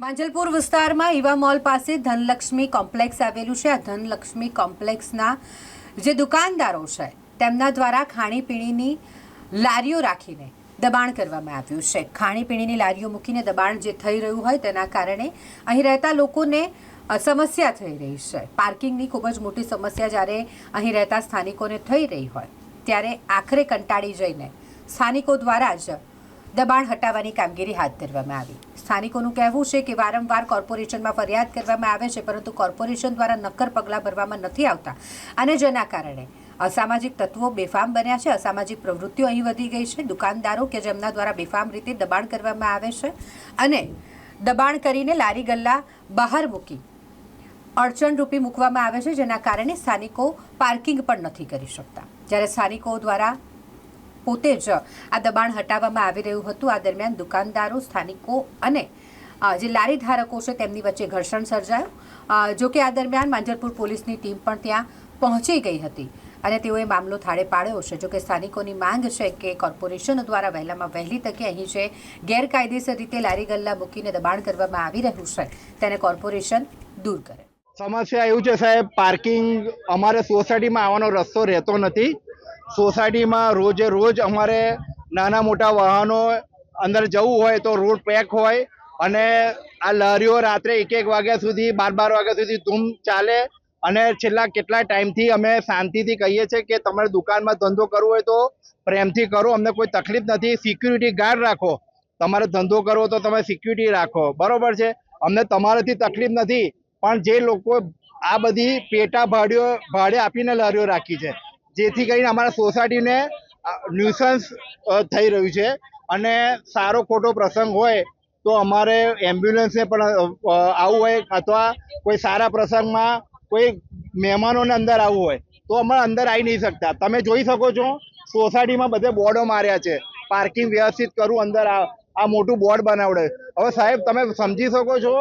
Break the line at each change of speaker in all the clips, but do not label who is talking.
માંજલપુર વિસ્તારમાં Eva mall પાસે Dhanlaxmi complex આવેલું છે. આ ધનલક્ષ્મી કોમ્પ્લેક્સના જે દુકાનદારો છે, તેમના દ્વારા ખાણીપીણીની લારીઓ રાખીને દબાણ કરવામાં આવ્યું છે. ખાણીપીણીની લારીઓ મૂકીને દબાણ જે થઈ રહ્યું હોય તેના કારણે અહીં રહેતા લોકોને સમસ્યા થઈ રહી છે. પાર્કિંગની ખૂબ જ મોટી સમસ્યા જ્યારે અહીં રહેતા સ્થાનિકોને થઈ રહી હોય, ત્યારે આખરે કંટાળી જઈને સ્થાનિકો દ્વારા જ દબાણ હટાવવાની કામગીરી હાથ ધરવામાં આવી. સ્થાનિકોનું કહેવું છે કે વારંવાર કોર્પોરેશનમાં ફરિયાદ કરવામાં આવે છે, પરંતુ કોર્પોરેશન દ્વારા નક્કર પગલાં ભરવામાં નથી આવતા અને જેના કારણે અસામાજિક તત્વો બેફામ બન્યા છે, અસામાજિક પ્રવૃત્તિઓ અહીં વધી ગઈ છે, દુકાનદારો કે જેમના દ્વારા બેફામ રીતે દબાણ કરવામાં આવે છે અને દબાણ કરીને લારી ગલ્લા બહાર મૂકી અડચણ રૂપી મૂકવામાં આવે છે, જેના કારણે સ્થાનિકો પાર્કિંગ પણ નથી કરી શકતા. જ્યારે સ્થાનિકો દ્વારા પોતે જ આ દબાણ હટાવવામાં આવી રહ્યું હતું. આ દરમિયાન દુકાનદારો, સ્થાનિકો અને જે લારી ધારકો છે તેમની વચ્ચે ઘર્ષણ સર્જાયું. જોકે આ દરમિયાન માંજરપુર પોલીસની ટીમ પણ ત્યાં પહોંચી ગઈ હતી અને તેઓએ મામલો થાળે પાડ્યો છે. જો કે સ્થાનિકોની માંગ છે કે કોર્પોરેશન દ્વારા વહેલામાં વહેલી તકે અહીં જે ગેરકાયદેસર રીતે લારી ગલ્લા મૂકીને દબાણ કરવામાં આવી રહ્યું છે, તેને કોર્પોરેશન દૂર કરે.
સમસ્યા એવું છે સાહેબ, પાર્કિંગ અમારે સોસાયટીમાં આવવાનો રસ્તો રહેતો નથી. સોસાયટીમાં રોજે રોજ અમારે નાના મોટા વાહનો અંદર જવું હોય તો રોડ પેક હોય અને આ લારીઓ રાત્રે એક એક વાગ્યા સુધી બાર બાર વાગ્યા સુધી ધૂમ ચાલે અને છેલ્લા કેટલા ટાઈમથી અમે શાંતિથી કહીએ છીએ કે તમારે દુકાનમાં ધંધો કરવો હોય તો પ્રેમથી કરો, અમને કોઈ તકલીફ નથી. સિક્યુરિટી ગાર્ડ રાખો. તમારે ધંધો કરવો તો તમે સિક્યુરિટી રાખો. બરોબર છે? અમને તમારાથી તકલીફ નથી. પણ જે લોકો આ બધી પેટા ભાડીઓ, ભાડે આપીને લારીઓ રાખી છે. જેથી કરીને અમારા સોસાયટીને ન્યુસન્સ થઈ રહ્યું છે. અને સારો ખોટો પ્રસંગ હોય તો અમારે એમ્બ્યુલન્સને પણ આવું હોય અથવા કોઈ સારા પ્રસંગમાં કોઈ મહેમાનોને અંદર આવવું હોય તો અમે અંદર આવી નહીં શકતા. તમે જોઈ શકો છો, સોસાયટીમાં બધે બોર્ડો માર્યા છે. પાર્કિંગ વ્યવસ્થિત કરવું અંદર આ મોટું બોર્ડ બનાવડે. હવે સાહેબ, તમે સમજી શકો છો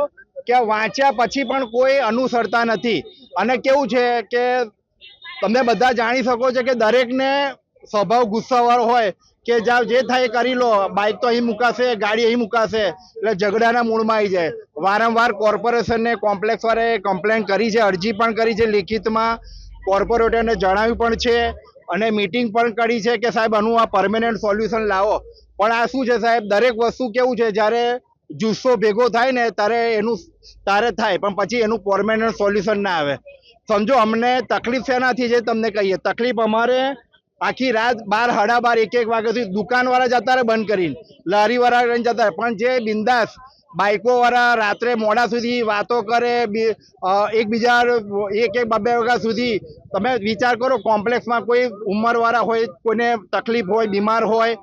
કે વાંચ્યા પછી પણ કોઈ અનુસરતા નથી. અને કેવું છે કે તમે બધા જાણી શકો છો કે દરેકને સ્વભાવ ગુસ્સાવાળો હોય કે જાવ જે થાય કરી લો. બાઇક તો અહીં મુકાશે, ગાડી અહીં મુકાશે, એટલે ઝઘડાના મૂળમાં આવી જાય. વારંવાર કોર્પોરેશનને કોમ્પ્લેક્સ એ કમ્પ્લેન કરી છે, અરજી પણ કરી છે, લિખિતમાં કોર્પોરેટરને જણાવ્યું પણ છે અને મીટિંગ પણ કરી છે કે સાહેબ આનું આ પરમેનન્ટ સોલ્યુશન લાવો. પણ આ શું છે સાહેબ? દરેક વસ્તુ કેવું છે? જ્યારે જુસ્સો ભેગો થાય ને, ત્યારે એનું તારે થાય, પણ પછી એનું પરમેનન્ટ સોલ્યુશન ના આવે. સમજો, અમને તકલીફ શેનાથી છે તમને કહીએ? તકલીફ અમારે આખી રાત બાર, સાડા બાર, એક એક વાગ્યા સુધી દુકાનવાળા જતા રહે બંધ કરીને. લારીવાળા રહીને જતા પણ જે બિંદાસ બાઇકોવાળા રાત્રે મોડા સુધી વાતો કરે એકબીજા એક એક, બે વાગ્યા સુધી તમે વિચાર કરો, કોમ્પ્લેક્સમાં કોઈ ઉંમરવાળા હોય, કોઈને તકલીફ હોય, બીમાર હોય.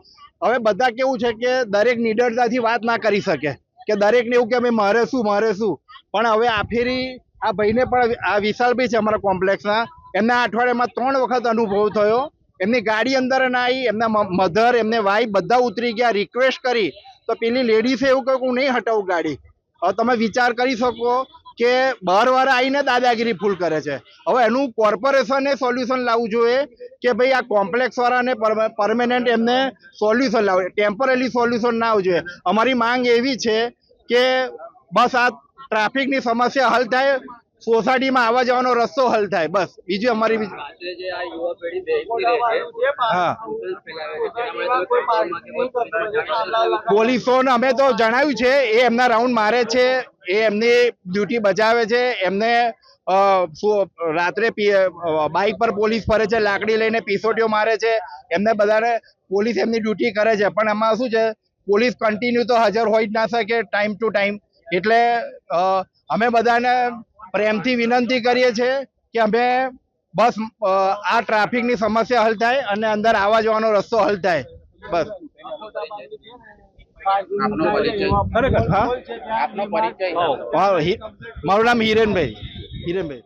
હવે બધા કેવું છે કે દરેક નિડરતાથી વાત ના કરી શકે. કે દરેકને એવું કે અમે મારે શું મારે શું પણ હવે આ ફેરી આ ભાઈને પણ આ વિશાલભાઈ છે અમારા કોમ્પ્લેક્સના. એમના અઠવાડિયામાં ત્રણ વખત અનુભવ થયો. એમની ગાડી અંદર ના આવી એમના મધર, એમને વાઈફ બધા ઉતરી ગયા રિક્વેસ્ટ કરી. તો પેલી લેડીસે એવું કહ્યું કે હું નહીં હટાવું ગાડી. હવે તમે વિચાર કરી શકો કે બહાર વાર આવીને દાદાગીરી ફૂલ કરે છે. હવે એનું કોર્પોરેશને સોલ્યુશન લાવવું જોઈએ કે ભાઈ આ કોમ્પ્લેક્સ વાળાને પરમેનન્ટ એમને સોલ્યુશન લાવવું ટેમ્પરરી સોલ્યુશન ના આવવું જોઈએ. અમારી માંગ એવી છે કે બસ આ ટ્રાફિકની સમસ્યા હલ થાય સોસાયટીમાં આવવા જવાનો રસ્તો હલ થાય બસ. બીજું અમારી પોલીસોને અમે તો જણાવ્યું છે એ એમના રાઉન્ડ મારે છે એ એમની ડ્યુટી બજાવે છે એમને રાત્રે બાઇક પર પોલીસ ફરે છે લાકડી લઈને પીસોટીઓ મારે છે એમને બધાને પોલીસ એમની ડ્યુટી કરે છે. પણ એમાં શું છે પોલીસ કન્ટિન્યુ તો હાજર હોય જ ના શકે ટાઈમ ટુ ટાઈમ. એટલે અમે બધાને પ્રેમથી વિનંતી કરીએ છીએ કે અમે બસ આ ટ્રાફિકની સમસ્યા હલ થાય અને અંદર આવવા જવાનો રસ્તો હલ થાય. બસ. મારું નામ હિરેનભાઈ. હિરેનભાઈ.